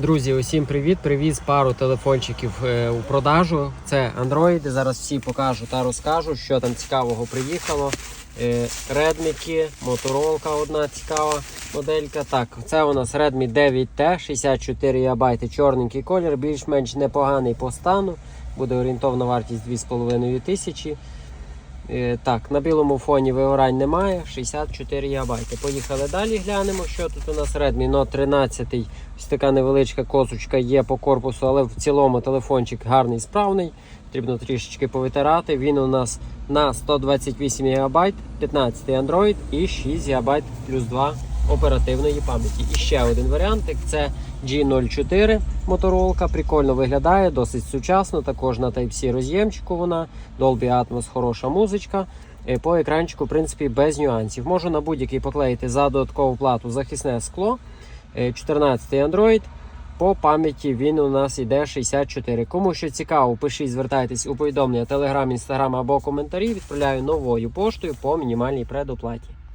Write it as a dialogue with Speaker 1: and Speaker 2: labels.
Speaker 1: Друзі, усім привіт! Привіз пару телефончиків е, у продажу. Це Android. Зараз всі покажу та розкажу, що там цікавого приїхало. Redmi, Motorola одна цікава моделька. Так, це у нас Redmi 9T, 64 ГБ, чорненький колір, більш-менш непоганий по стану. Буде орієнтовна вартість 2,5 тисячі. Е, Так, на білому фоні вигорань немає, 64 ГБ. Поїхали далі, глянемо, що тут у нас Redmi Note 13. Ось така невеличка косочка є по корпусу, але в цілому телефончик гарний, справний. Потрібно трішечки повитирати. Він у нас на 128 ГБ, 15 Android і 6 ГБ плюс 2 оперативної пам'яті. І ще один варіантик це G04 Motorola. Прикольно виглядає, досить сучасно. Також на Type-C роз'ємчику вона. Dolby Atmos, хороша музичка. Е, По екранчику, в принципі, без нюансів. Можу на будь-який поклеїти за додаткову плату захисне скло. Е, 14 Android. По пам'яті він у нас йде 64. Кому що цікаво, пишіть, звертайтесь у повідомлення Telegram, Instagram або коментарі. Відправляю новою поштою по мінімальній предоплаті.